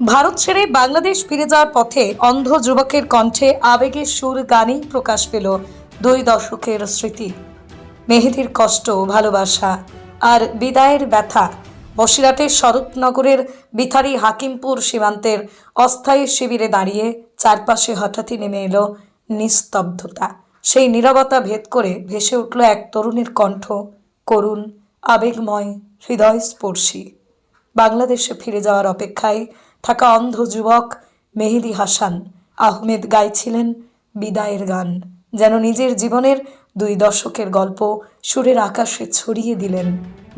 ভারত ছেড়ে বাংলাদেশ ফিরে যাওয়ার পথে অন্ধ যুবকের কণ্ঠে আবেগের সুর গানেই প্রকাশ পেল দুই দশকের স্মৃতি। মেহেদির কষ্ট, ভালোবাসা আর বিদায়ের ব্যথা বসিরহাটের শরৎনগরের বিথারি হাকিমপুর সীমান্তের অস্থায়ী শিবিরে দাঁড়িয়ে চারপাশে হঠাৎই নেমে এলো নিস্তব্ধতা। সেই নীরবতা ভেদ করে ভেসে উঠল এক তরুণীর কণ্ঠ, করুণ, আবেগময়, হৃদয়স্পর্শী। বাংলাদেশে ফিরে যাওয়ার অপেক্ষায় থাকা অন্ধ যুবক মেহেদি হাসান আহমেদ গাইছিলেন বিদায়ের গান, যেন নিজের জীবনের দুই দশকের গল্প সুরের আকাশে ছড়িয়ে দিলেন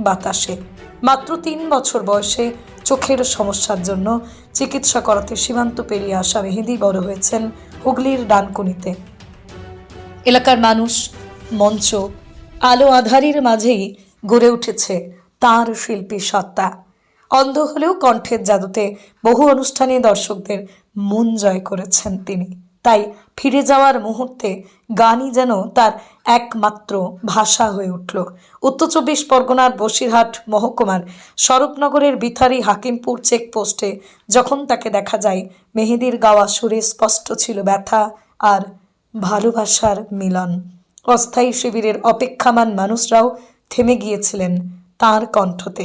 বাতাসে। মাত্র তিন বছর বয়সে চোখের সমস্যার জন্য চিকিৎসা করাতে সীমান্ত পেরিয়ে আসা মেহেদি বড় হয়েছেন হুগলির ডানকুনিতে। এলাকার মানুষ, মঞ্চ, আলো আধারির মাঝেই গড়ে উঠেছে তার শিল্পী সত্তা। অন্ধ হলেও কণ্ঠের জাদুতে বহু অনুষ্ঠানে দর্শকদের মন জয় করেছেন তিনি। তাই ফিরে যাওয়ার মুহূর্তে গানই যেন তার একমাত্র ভাষা হয়ে উঠল। উত্তর চব্বিশ পরগনার বসিরহাট মহকুমার স্বরূপনগরের বিথারি হাকিমপুর চেকপোস্টে যখন তাকে দেখা যায়, মেহেদির গাওয়া সুরে স্পষ্ট ছিল ব্যথা আর ভালোবাসার মিলন। অস্থায়ী শিবিরের অপেক্ষামান মানুষরাও থেমে গিয়েছিলেন তার কণ্ঠতে।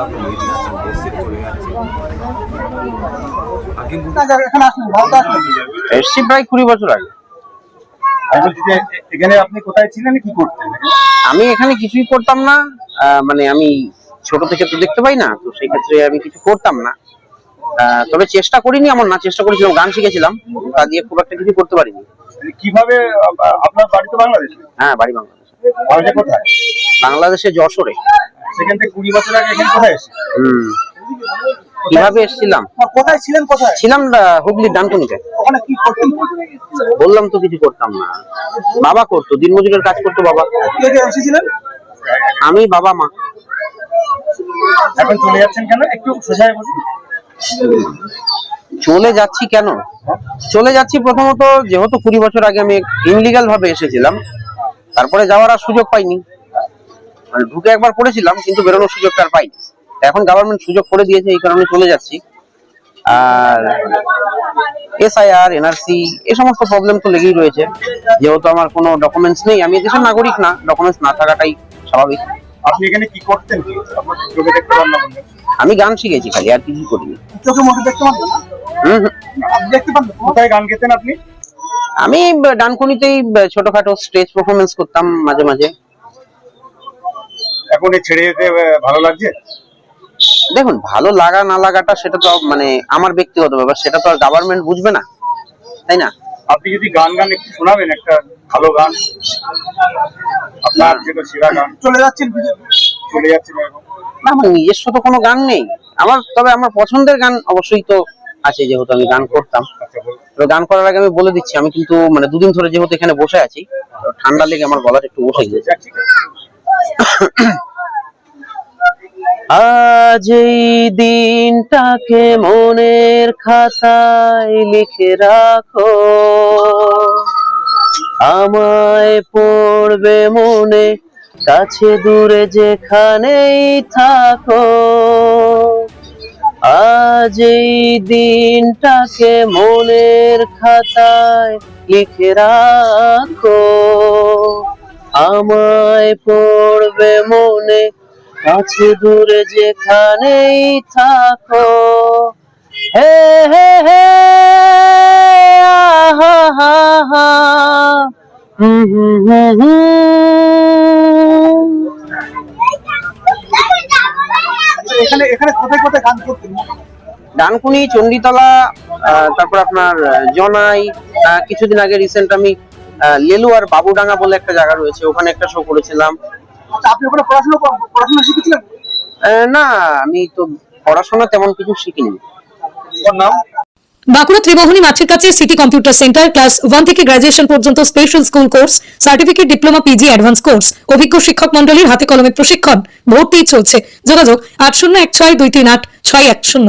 আমরা তো হাসান দেশ চলে যাচ্ছে। এসছি প্রায় কুড়ি বছর আগে। এখানে আপনি কোথায় ছিলেন কি করতেন? আমি এখানে কিছুই করতাম না মানে আমি ছোট থেকে তো দেখতে পাই না তো সেই ক্ষেত্রে আমি কিছু করতাম না। তবে চেষ্টা করিনি আমার না চেষ্টা করেছিলাম গান শিখেছিলাম তা দিয়ে খুব একটা কিছু করতে পারিনি। মানে কীভাবে আপনার বাড়ি তো বাংলাদেশে? হ্যাঁ বাড়ি বাংলাদেশ। বাংলাদেশে যশোরে। সেখান থেকে কুড়ি বছর আগে এখানে কোথায় এসে হুম। কীভাবে এসেছিলাম কোথায় ছিলেন কোথায়? ছিলাম হুগলির ডানকুনিতে। ওখানে কি করতেন? বললাম তো কিছু করতাম না। বাবা করতো দিনমজুরের কাজ করতো বাবা। কে কে এসেছিলেন? আমি বাবা মা। এখন চলে যাচ্ছেন কেন? একটু সোজায় বলুন চলে যাচ্ছি কেন? চলে যাচ্ছি প্রথমত যেহেতু কুড়ি বছর আগে আমি ইনলিগাল ভাবে এসেছিলাম তারপরে যাওয়ার আর সুযোগ পাইনি। মানে ঢুকে একবার পড়েছিলাম কিন্তু বেরোনোর সুযোগটা আর পাইনি। এখন গভর্নমেন্ট সুযোগ করে দিয়েছে এই কারণে চলে যাচ্ছি। আর এসআইআর এনআরসি এই সমস্ত প্রবলেম তো লেগেই রয়েছে। যেহেতু আমার কোনো ডকুমেন্টস নেই আমি দেশের নাগরিক না ডকুমেন্টস না থাকাটাই স্বাভাবিক। আপনি এখানে কি করতেন? আমি গান শিখেছি খালি আর কিছু করিনি। চোখে মুখে দেখতে পান না? হুম হুম। আপনি দেখতে পান কোথায় গান গেতেন আপনি? আমি ডানকুনিতেই ছোটখাটো স্টেজ পারফরমেন্স করতাম মাঝে মাঝে। এখন ছেড়ে যেতে ভালো লাগছে? দেখুন ভালো লাগা না লাগাটা সেটা তো মানে আমার ব্যক্তিগত ব্যাপার সেটা তো আর গভর্নমেন্ট বুঝবে না তাই না? আপনি যদি গান গান একটু শোনাবেন একটা ভালো গান আপনার যেটা সেরা গান। চলে যাচ্ছেন চলে যাচ্ছেন না আমার নিজস্ব তো কোনো গান নেই। আমার তবে আমার পছন্দের গান অবশ্যই তো আছে যেহেতু আমি গান করতাম। আচ্ছা তো গান করার আগে আমি বলে দিচ্ছি আমি কিন্তু মানে দুদিন ধরে যেহেতু এখানে বসে আছি ঠান্ডা লেগে আমার গলাটা একটু বসে ঠিক আছে। আজ এই দিনটাকে মনের খাতায় লিখে রাখো। আমায় পড়বে মনে, কাছে দূরে যেখানেই থাকো। আজ এই দিনটাকে মনের খাতায় লিখে রাখো। আমায় পড়বে মনে কাছে দূরে যেখানেই থাকো। হে হে হে হা হা হুম হুম হুম হুম আচ্ছা, এখানে এখানে কোথায় কোথায় গান করতেন ডানকুনি চণ্ডীতলা তারপর আপনার জনাই কিছুদিন আগে রিসেন্ট আমি আহ, লেলু বাবুডাঙ্গা বলে একটা জায়গা রয়েছে ওখানে একটা শো করেছিলাম। আচ্ছা আপনি ওখানে পড়াশোনা পড়াশোনা শিখেছিলেন? না আমি তো পড়াশোনা তেমন কিছু শিখিনি। নাম? বাঁকুড়া ত্রিমোহনী মাছের কাছে city computer centre class one থেকে গ্রাজুয়েশন পর্যন্ত special school course certificate diploma PG advance course অভিজ্ঞ শিক্ষক মন্ডলীর হাতে কলমে প্রশিক্ষণ ভর্তি চলছে। যোগাযোগ আট শূন্য এক ছয় দুই তিন আট ছয় এক শূন্য।